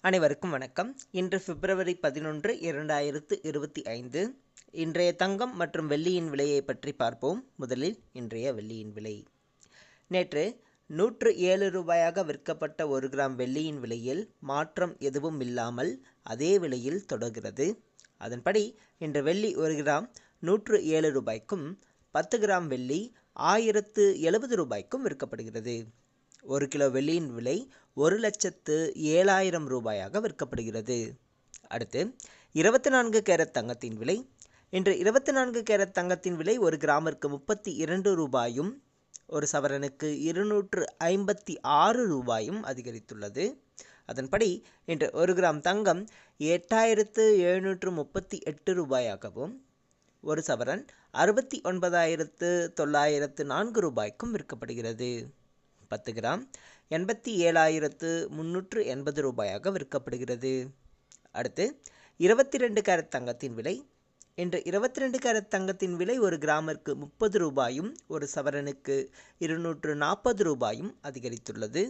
அனைவருக்கும் வணக்கம். இன்று பிப்ரவரி பதினொன்று இரண்டாயிரத்து இருபத்தி ஐந்து. இன்றைய தங்கம் மற்றும் வெள்ளியின் விலையை பற்றி பார்ப்போம். முதலில் இன்றைய வெள்ளியின் விலை. நேற்று நூற்று ஏழு ரூபாயாக விற்கப்பட்ட ஒரு கிராம் வெள்ளியின் விலையில் மாற்றம் எதுவும் இல்லாமல் அதே விலையில் தொடர்கிறது. அதன்படி இன்று வெள்ளி ஒரு கிராம் நூற்று ஏழு ரூபாய்க்கும் பத்து கிராம் வெள்ளி ஆயிரத்து எழுபது ரூபாய்க்கும் விற்கப்படுகிறது. ஒரு கிலோ வெள்ளியின் விலை ஒரு லட்சத்து ஏழாயிரம் ரூபாயாக விற்கப்படுகிறது. அடுத்து இருபத்தி நான்கு கேரட் தங்கத்தின் விலை. இன்று இருபத்தி நான்கு கேரட் தங்கத்தின் விலை ஒரு கிராமிற்கு முப்பத்தி இரண்டு ரூபாயும் ஒரு சவரனுக்கு இருநூற்று ஐம்பத்தி ஆறு ரூபாயும் அதிகரித்துள்ளது. அதன்படி இன்று ஒரு கிராம் தங்கம் எட்டாயிரத்து எழுநூற்று முப்பத்தி எட்டு ரூபாயாகவும் ஒரு சவரன் அறுபத்தி ஒன்பதாயிரத்து தொள்ளாயிரத்து நான்கு ரூபாய்க்கும் விற்கப்படுகிறது. பத்து கிராம் எண்பத்தி ஏழாயிரத்து முந்நூற்று எண்பது ரூபாயாக விற்கப்படுகிறது. அடுத்து இருபத்தி ரெண்டு கேரட் தங்கத்தின் விலை. இன்று இருபத்தி ரெண்டு கேரட் தங்கத்தின் விலை ஒரு கிராமிற்கு முப்பது ரூபாயும் ஒரு சவரனுக்கு இருநூற்று நாற்பது ரூபாயும் அதிகரித்துள்ளது.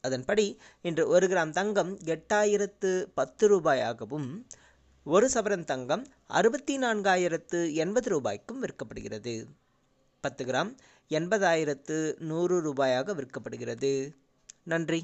அதன்படி இன்று ஒரு கிராம் தங்கம் எட்டாயிரத்து பத்து ரூபாயாகவும் ஒரு சவரன் தங்கம் அறுபத்தி நான்காயிரத்து எண்பது ரூபாய்க்கும் விற்கப்படுகிறது. பத்து கிராம் எண்பதாயிரத்து நூறு ரூபாயாக விற்கப்படுகிறது. நன்றி.